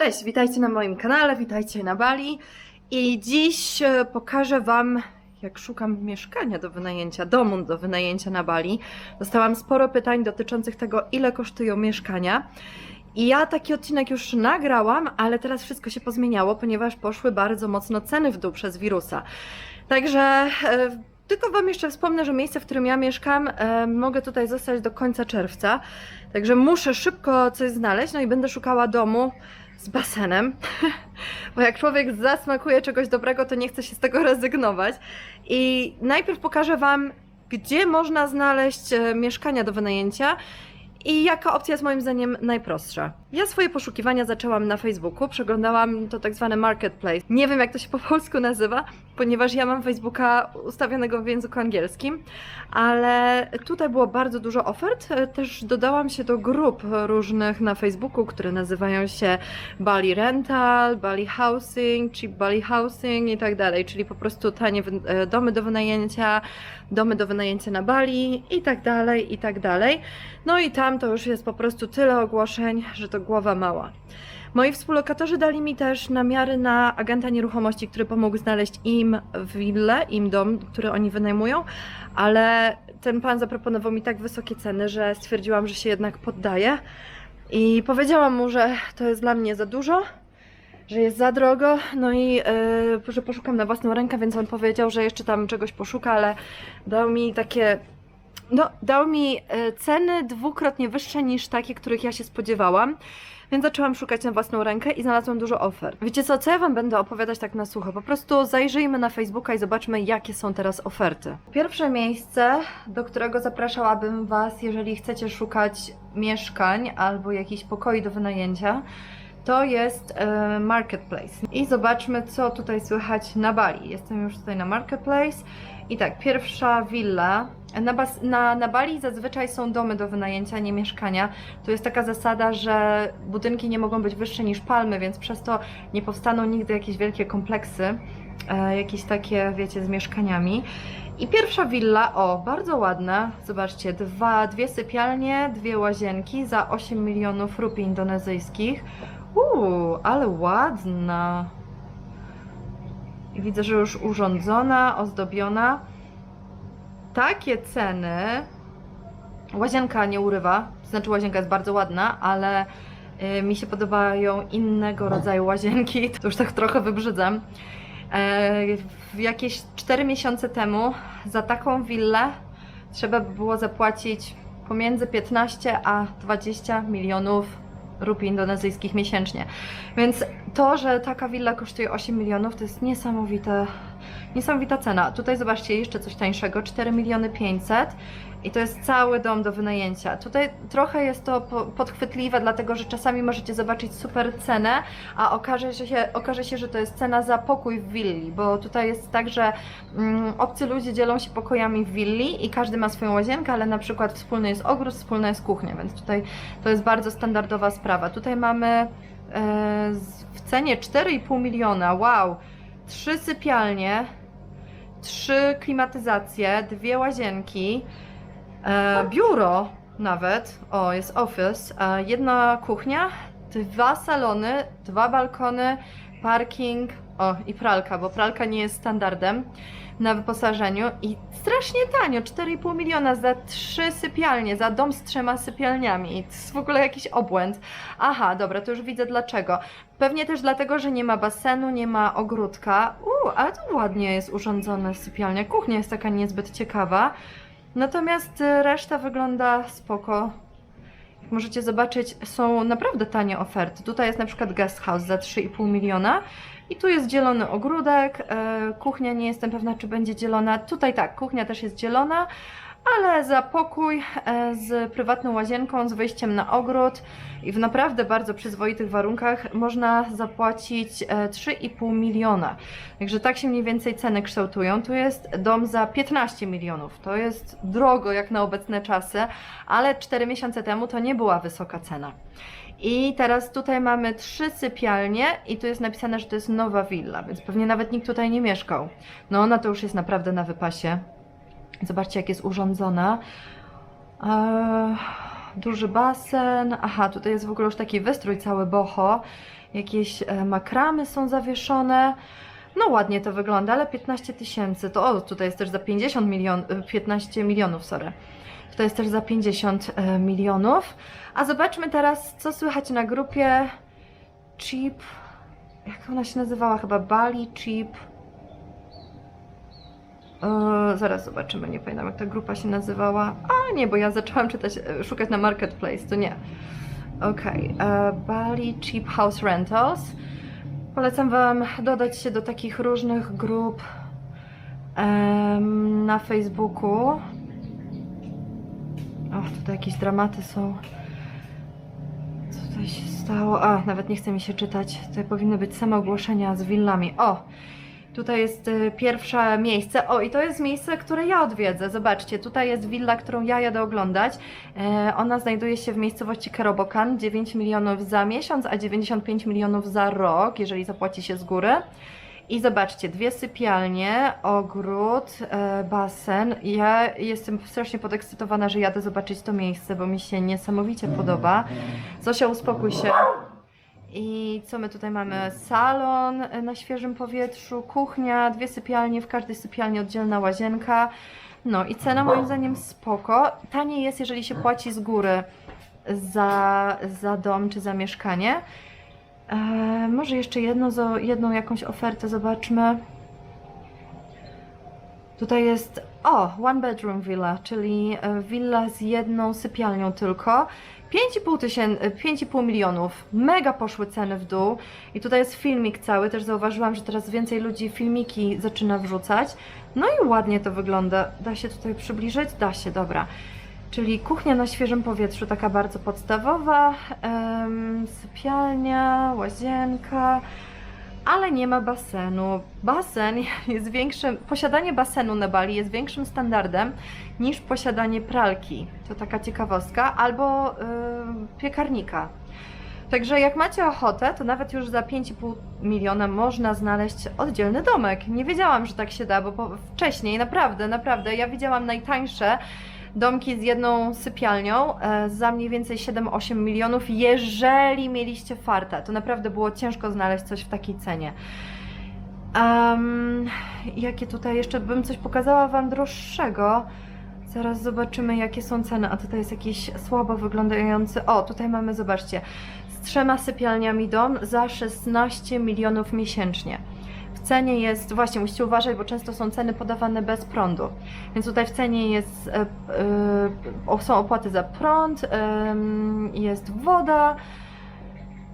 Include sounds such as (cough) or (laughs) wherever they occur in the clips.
Cześć, witajcie na moim kanale, witajcie na Bali. I dziś e, pokażę Wam, jak szukam mieszkania do wynajęcia, domu do wynajęcia na Bali. Dostałam sporo pytań dotyczących tego, ile kosztują mieszkania. I ja taki odcinek już nagrałam, ale teraz wszystko się pozmieniało, ponieważ poszły bardzo mocno ceny w dół przez wirusa. Także e, tylko Wam jeszcze wspomnę, że miejsce, w którym ja mieszkam, e, mogę tutaj zostać do końca czerwca. Także muszę szybko coś znaleźć, no i będę szukała domu z basenem, (laughs) bo jak człowiek zasmakuje czegoś dobrego, to nie chce się z tego rezygnować. I najpierw pokażę Wam, gdzie można znaleźć e, mieszkania do wynajęcia i jaka opcja jest moim zdaniem najprostsza. Ja swoje poszukiwania zaczęłam na Facebooku, przeglądałam to tak zwane marketplace. Nie wiem jak to się po (laughs) polsku nazywa, ponieważ ja mam Facebooka ustawionego w języku angielskim, ale tutaj było bardzo dużo ofert. E, Też dodałam się do grup różnych na Facebooku, które nazywają się Bali Rental, Bali Housing, Cheap Bali Housing i tak dalej, czyli po prostu tanie e, domy do wynajęcia, domy do wynajęcia na Bali i tak dalej, i tak dalej. No i tam to już jest po prostu tyle ogłoszeń, że to głowa mała. Moi współlokatorzy dali mi też namiary na agenta nieruchomości, który pomógł znaleźć im willę, im dom, który oni wynajmują, ale ten pan zaproponował mi tak wysokie ceny, że stwierdziłam, że się jednak poddaję. I powiedziałam mu, że to jest dla mnie za dużo, że jest za drogo, no i yy, że poszukam na własną rękę, więc on powiedział, że jeszcze tam czegoś poszuka, ale dał mi takie no, dał mi e, ceny dwukrotnie wyższe niż takie, których ja się spodziewałam. Więc zaczęłam szukać na własną rękę i znalazłam dużo ofert. Wiecie co, co ja Wam będę opowiadać tak na sucho? Po prostu zajrzyjmy na Facebooka i zobaczmy, jakie są teraz oferty. Pierwsze miejsce, do którego zapraszałabym Was, jeżeli chcecie szukać mieszkań albo jakichś pokoi do wynajęcia, to jest e, Marketplace. I zobaczmy, co tutaj słychać na Bali. Jestem już tutaj na Marketplace. I tak, pierwsza willa. Na, bas, na, na Bali zazwyczaj są domy do wynajęcia, nie mieszkania. Tu jest taka zasada, że budynki nie mogą być wyższe niż palmy, więc przez to nie powstaną nigdy jakieś wielkie kompleksy, e, jakieś takie, wiecie, z mieszkaniami. I pierwsza willa, o, bardzo ładna. Zobaczcie, dwa, dwie sypialnie, dwie łazienki za 8 milionów rupii indonezyjskich. Uuu, ale ładna. Widzę, że już urządzona, ozdobiona. Takie ceny. Łazienka nie urywa, znaczy łazienka jest bardzo ładna, ale y, mi się podobają innego rodzaju łazienki. (laughs) To już tak trochę wybrzydzam. W jakieś 4 miesiące temu za taką willę trzeba by było zapłacić pomiędzy 15 a 20 milionów rupii indonezyjskich miesięcznie. Więc to, że taka willa kosztuje 8 milionów, to jest niesamowite, niesamowita cena. Tutaj zobaczcie jeszcze coś tańszego, 4 miliony 500 i to jest cały dom do wynajęcia. Tutaj trochę jest to po- podchwytliwe, dlatego że czasami możecie zobaczyć super cenę, a okaże się, okaże się, że to jest cena za pokój w willi, bo tutaj jest tak, że mm, obcy ludzie dzielą się pokojami w willi i każdy ma swoją łazienkę, ale na przykład wspólny jest ogród, wspólna jest kuchnia, więc tutaj to jest bardzo standardowa sprawa. Tutaj mamy z- w cenie 4,5 miliona, wow, trzy sypialnie, trzy klimatyzacje, dwie łazienki, e, biuro nawet, o jest office, e, jedna kuchnia, dwa salony, dwa balkony, parking, o i pralka, bo pralka nie jest standardem na wyposażeniu i strasznie tanio, 4,5 miliona za trzy sypialnie, za dom z trzema sypialniami. To jest w ogóle jakiś obłęd. Aha, dobra, to już widzę dlaczego. Pewnie też dlatego, że nie ma basenu, nie ma ogródka. Uuu, ale to ładnie jest urządzone sypialnia. Kuchnia jest taka niezbyt ciekawa. Natomiast y, reszta wygląda spoko. Możecie zobaczyć, są naprawdę tanie oferty. Tutaj jest na przykład guest house za 3,5 miliona. I tu jest dzielony ogródek, e, kuchnia nie jestem pewna, czy będzie dzielona. Tutaj tak, kuchnia też jest dzielona, ale za pokój e, z prywatną łazienką, z wyjściem na ogród i w naprawdę bardzo przyzwoitych warunkach można zapłacić e, 3,5 miliona. Także tak się mniej więcej ceny kształtują. Tu jest dom za 15 milionów. To jest drogo jak na obecne czasy, ale 4 miesiące temu to nie była wysoka cena. I teraz tutaj mamy trzy sypialnie i tu jest napisane, że to jest nowa willa, więc pewnie nawet nikt tutaj nie mieszkał. No ona to już jest naprawdę na wypasie. Zobaczcie jak jest urządzona. Eee, duży basen. Aha, tutaj jest w ogóle już taki wystrój cały boho. Jakieś e, makramy są zawieszone. No ładnie to wygląda, ale 15 tysięcy. To o, tutaj jest też za 50 milion, e, 15 milionów, sorry. Tutaj jest też za 50 e, milionów. A zobaczmy teraz, co słychać na grupie Cheap. Jak ona się nazywała? Chyba Bali Cheap. E, zaraz zobaczymy, nie pamiętam jak ta grupa się nazywała. A nie, bo ja zaczęłam czytać, e, szukać na Marketplace, to nie. Okej, e, Bali Cheap House Rentals. Polecam Wam dodać się do takich różnych grup na Facebooku. Och, tutaj jakieś dramaty są. Co tutaj się stało? A, nawet nie chce mi się czytać. Tutaj powinny być same ogłoszenia z willami. O! Tutaj jest y, pierwsze miejsce. O, i to jest miejsce, które ja odwiedzę. Zobaczcie, tutaj jest willa, którą ja jadę oglądać. E, ona znajduje się w miejscowości Kerobokan. 9 milionów za miesiąc, a 95 milionów za rok, jeżeli zapłaci się z góry. I zobaczcie, dwie sypialnie, ogród, e, basen. Ja jestem strasznie podekscytowana, że jadę zobaczyć to miejsce, bo mi się niesamowicie podoba. Zosia, uspokój się. I co my tutaj mamy? Salon na świeżym powietrzu, kuchnia, dwie sypialnie, w każdej sypialni oddzielna łazienka. No i cena moim zdaniem spoko. Taniej jest, jeżeli się płaci z góry za, za dom czy za mieszkanie. E, może jeszcze jedno, jedną jakąś ofertę zobaczmy. Tutaj jest, o, one bedroom villa, czyli e, willa z jedną sypialnią tylko. 5,5 tysięcy, 5,5 milionów. Mega poszły ceny w dół. I tutaj jest filmik cały. Też zauważyłam, że teraz więcej ludzi filmiki zaczyna wrzucać. No i ładnie to wygląda. Da się tutaj przybliżyć? Da się, dobra. Czyli kuchnia na świeżym powietrzu, taka bardzo podstawowa. em, sypialnia, łazienka. Ale nie ma basenu. Basen (laughs) jest większym, posiadanie basenu na Bali jest większym standardem niż posiadanie pralki. To taka ciekawostka, albo y, piekarnika. Także jak macie ochotę, to nawet już za 5,5 miliona można znaleźć oddzielny domek. Nie wiedziałam, że tak się da, bo wcześniej naprawdę, naprawdę, ja widziałam najtańsze domki z jedną sypialnią e, za mniej więcej 7-8 milionów, jeżeli mieliście farta. To naprawdę było ciężko znaleźć coś w takiej cenie. Em, jakie tutaj jeszcze bym coś pokazała Wam droższego? Zaraz zobaczymy, jakie są ceny. A tutaj jest jakiś słabo wyglądający. O, tutaj mamy, zobaczcie, z trzema sypialniami dom za 16 milionów miesięcznie. Cenie jest, właśnie musicie uważać, bo często są ceny podawane bez prądu. Więc tutaj w cenie jest, e, e, są opłaty za prąd, jest woda,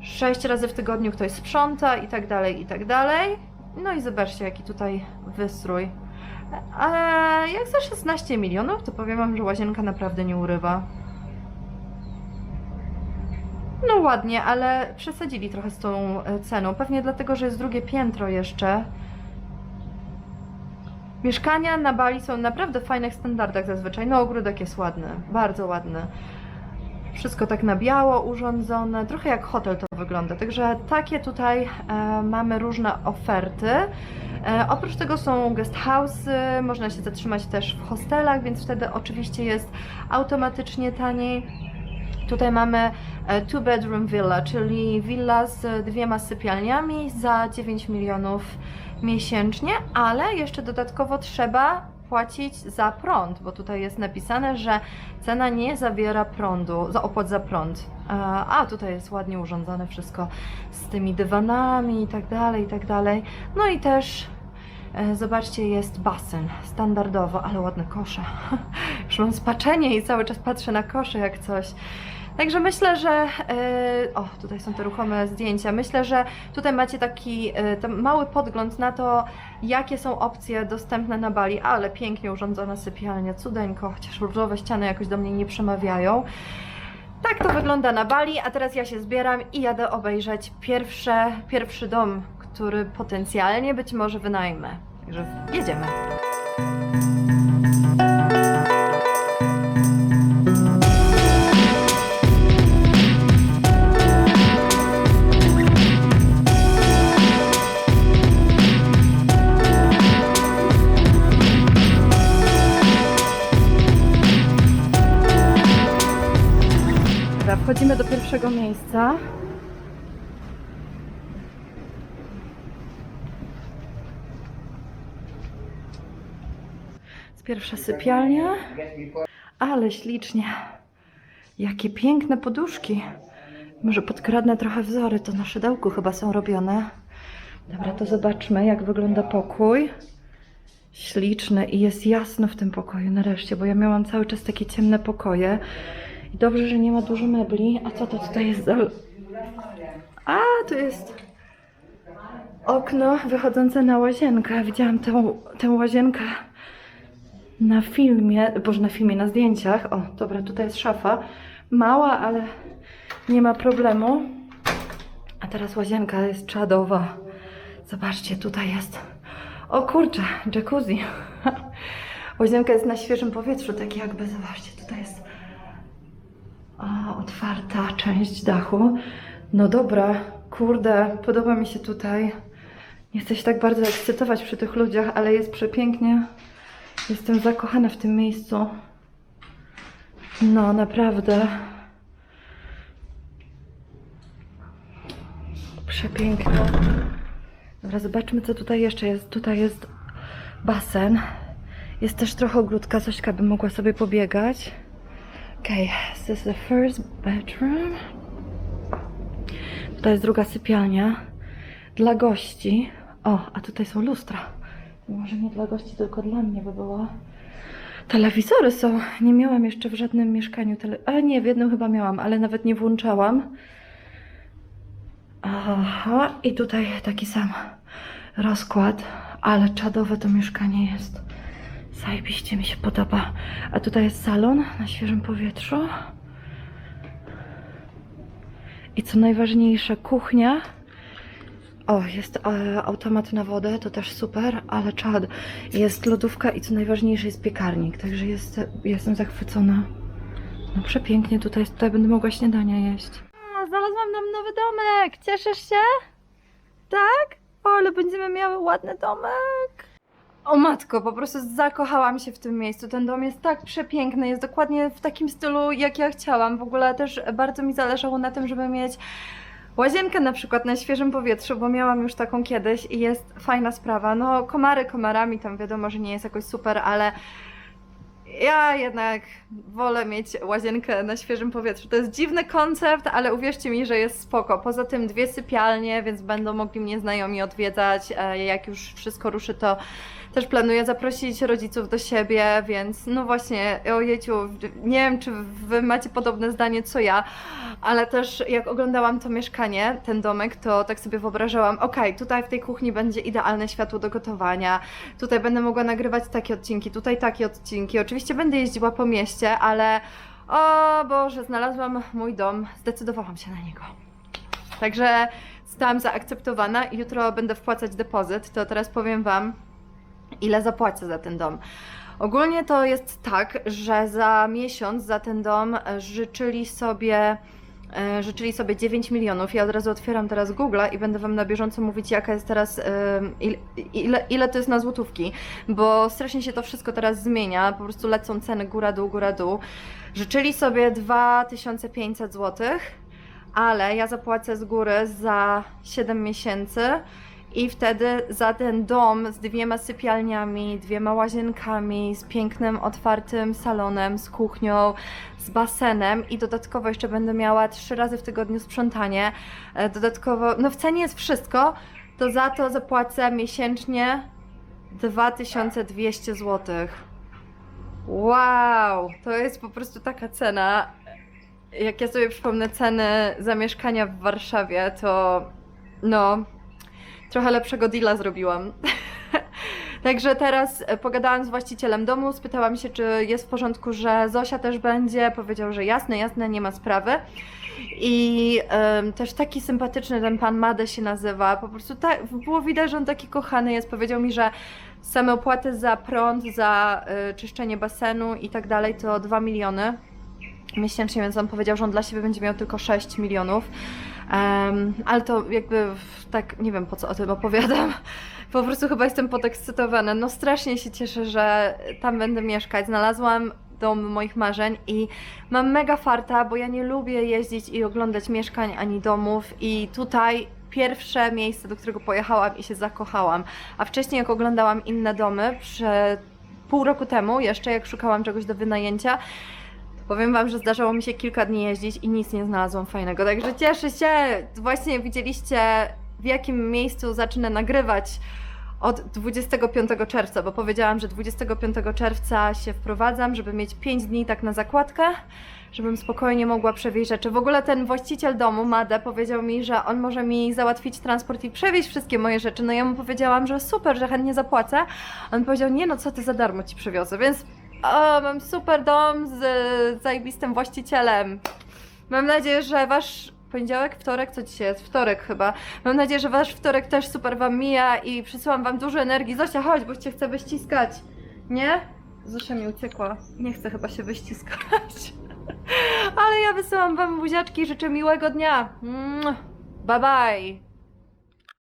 sześć razy w tygodniu ktoś sprząta i tak dalej, i tak dalej. No i zobaczcie, jaki tutaj wystrój. Ale jak za 16 milionów, to powiem Wam, że łazienka naprawdę nie urywa. No ładnie, ale przesadzili trochę z tą e, ceną. Pewnie dlatego, że jest drugie piętro jeszcze. Mieszkania na Bali są naprawdę w fajnych standardach zazwyczaj. No ogródek jest ładny, bardzo ładny. Wszystko tak na biało urządzone, trochę jak hotel to wygląda. Także takie tutaj e, mamy różne oferty. E, oprócz tego są guest house'y, można się zatrzymać też w hostelach, więc wtedy oczywiście jest automatycznie taniej. Tutaj mamy e, two bedroom villa, czyli willa z dwiema sypialniami za 9 milionów miesięcznie, ale jeszcze dodatkowo trzeba płacić za prąd, bo tutaj jest napisane, że cena nie zawiera prądu, za opłat za prąd. A, a tutaj jest ładnie urządzone wszystko z tymi dywanami i tak dalej, i tak dalej. No i też e, zobaczcie, jest basen standardowo, ale ładne kosze. (laughs) Już mam spaczenie i cały czas patrzę na kosze jak coś. Także myślę, że. e, o, tutaj są te ruchome zdjęcia. Myślę, że tutaj macie taki e, mały podgląd na to, jakie są opcje dostępne na Bali, ale pięknie urządzona sypialnia, cudeńko, chociaż różowe ściany jakoś do mnie nie przemawiają. Tak to wygląda na Bali, a teraz ja się zbieram i jadę obejrzeć pierwsze, pierwszy dom, który potencjalnie być może wynajmę. Także jedziemy. Pierwszego miejsca. Pierwsza sypialnia. Ale ślicznie. Jakie piękne poduszki. Może podkradnę trochę wzory, to na szydełku chyba są robione. Dobra, to zobaczmy, jak wygląda pokój. Śliczny i jest jasno w tym pokoju nareszcie, bo ja miałam cały czas takie ciemne pokoje. I dobrze, że nie ma dużo mebli. A co to tutaj jest za... A, tu jest okno wychodzące na łazienkę. Widziałam tę, tę łazienkę na filmie, boże na filmie, na zdjęciach. O, dobra, tutaj jest szafa. Mała, ale nie ma problemu. A teraz łazienka jest czadowa. Zobaczcie, tutaj jest. O kurczę, jacuzzi. (laughs) Łazienka jest na świeżym powietrzu, tak jakby, zobaczcie, tutaj jest o, otwarta część dachu. No dobra, kurde, podoba mi się tutaj. Nie chcę się tak bardzo ekscytować przy tych ludziach, ale jest przepięknie. Jestem zakochana w tym miejscu. No, naprawdę. Przepiękne. Dobra, zobaczmy, co tutaj jeszcze jest. Tutaj jest basen. Jest też trochę ogródka. Zośka by mogła sobie pobiegać. Okay, this is the first bedroom. Tutaj jest druga sypialnia. Dla gości. O, a tutaj są lustra. Może nie dla gości, tylko dla mnie by było. Telewizory są. Nie miałam jeszcze w żadnym mieszkaniu. Tele... A nie, w jednym chyba miałam, ale nawet nie włączałam. Aha, i tutaj taki sam rozkład, ale czadowe to mieszkanie jest. Zajebiście mi się podoba. A tutaj jest salon na świeżym powietrzu. I co najważniejsze, kuchnia. O, jest e, automat na wodę, to też super, ale czad. Jest lodówka i co najważniejsze jest piekarnik, także jest, jestem zachwycona. No przepięknie tutaj tutaj będę mogła śniadania jeść. A, znalazłam nam nowy domek, cieszysz się? Tak? O, ale będziemy miały ładny domek. O matko, po prostu zakochałam się w tym miejscu. Ten dom jest tak przepiękny, jest dokładnie w takim stylu, jak ja chciałam. W ogóle też bardzo mi zależało na tym, żeby mieć łazienkę na przykład na świeżym powietrzu, bo miałam już taką kiedyś i jest fajna sprawa. No, komary komarami, tam wiadomo, że nie jest jakoś super, ale ja jednak wolę mieć łazienkę na świeżym powietrzu. To jest dziwny koncept, ale uwierzcie mi, że jest spoko. Poza tym dwie sypialnie, więc będą mogli mnie znajomi odwiedzać. E, Jak już wszystko ruszy, to też planuję zaprosić rodziców do siebie, więc no właśnie, ojejciu, nie wiem, czy wy macie podobne zdanie co ja, ale też jak oglądałam to mieszkanie, ten domek, to tak sobie wyobrażałam, okej, tutaj w tej kuchni będzie idealne światło do gotowania, tutaj będę mogła nagrywać takie odcinki, tutaj takie odcinki. Oczywiście będę jeździła po mieście, ale o Boże, znalazłam mój dom, zdecydowałam się na niego. Także zostałam zaakceptowana i jutro będę wpłacać depozyt, to teraz powiem Wam, ile zapłacę za ten dom. Ogólnie to jest tak, że za miesiąc za ten dom życzyli sobie e, życzyli sobie 9 milionów. Ja od razu otwieram teraz Google'a i będę Wam na bieżąco mówić, jaka jest teraz, e, ile, ile, ile to jest na złotówki, bo strasznie się to wszystko teraz zmienia, po prostu lecą ceny góra, dół, góra, dół. Życzyli sobie 2500 złotych, ale ja zapłacę z góry za 7 miesięcy i wtedy za ten dom z dwiema sypialniami, dwiema łazienkami, z pięknym, otwartym salonem, z kuchnią, z basenem i dodatkowo jeszcze będę miała trzy razy w tygodniu sprzątanie. E, Dodatkowo, no w cenie jest wszystko, to za to zapłacę miesięcznie 2200 zł. Wow, to jest po prostu taka cena. Jak ja sobie przypomnę ceny za mieszkania w Warszawie, to no, trochę lepszego deala zrobiłam. (laughs) Także teraz e, pogadałam z właścicielem domu, spytałam się, czy jest w porządku, że Zosia też będzie. Powiedział, że jasne, jasne, nie ma sprawy. I em, też taki sympatyczny ten pan Made się nazywa. Po prostu było widać, że on taki kochany jest. Powiedział mi, że same opłaty za prąd, za y, czyszczenie basenu i tak dalej to 2 miliony miesięcznie, więc on powiedział, że on dla siebie będzie miał tylko 6 milionów. Em, ale to jakby tak, nie wiem po co o tym opowiadam. (laughs) Po prostu chyba jestem podekscytowana. No strasznie się cieszę, że tam będę mieszkać. Znalazłam dom moich marzeń i mam mega farta, bo ja nie lubię jeździć i oglądać mieszkań ani domów i tutaj pierwsze miejsce, do którego pojechałam i się zakochałam. A wcześniej jak oglądałam inne domy, przed pół roku temu jeszcze, jak szukałam czegoś do wynajęcia, Powiem Wam, że zdarzało mi się kilka dni jeździć i nic nie znalazłam fajnego. Także cieszę się. Właśnie widzieliście, w jakim miejscu zacznę nagrywać od 25 czerwca, bo powiedziałam, że 25 czerwca się wprowadzam, żeby mieć 5 dni tak na zakładkę, żebym spokojnie mogła przewieźć rzeczy. W ogóle ten właściciel domu, Made, powiedział mi, że on może mi załatwić transport i przewieźć wszystkie moje rzeczy. No ja mu powiedziałam, że super, że chętnie zapłacę. On powiedział, nie no, co ty za darmo ci przywiozę, więc o, mam super dom z e, zajebistym właścicielem. Mam nadzieję, że wasz poniedziałek, wtorek, co dzisiaj jest? Wtorek chyba. Mam nadzieję, że wasz wtorek też super wam mija i przysyłam wam dużo energii. Zosia, chodź, bo cię chcę wyściskać. Nie? Zosia mi uciekła. Nie chcę chyba się wyściskać. (laughs) Ale ja wysyłam wam buziaczki życzę miłego dnia. Bye bye.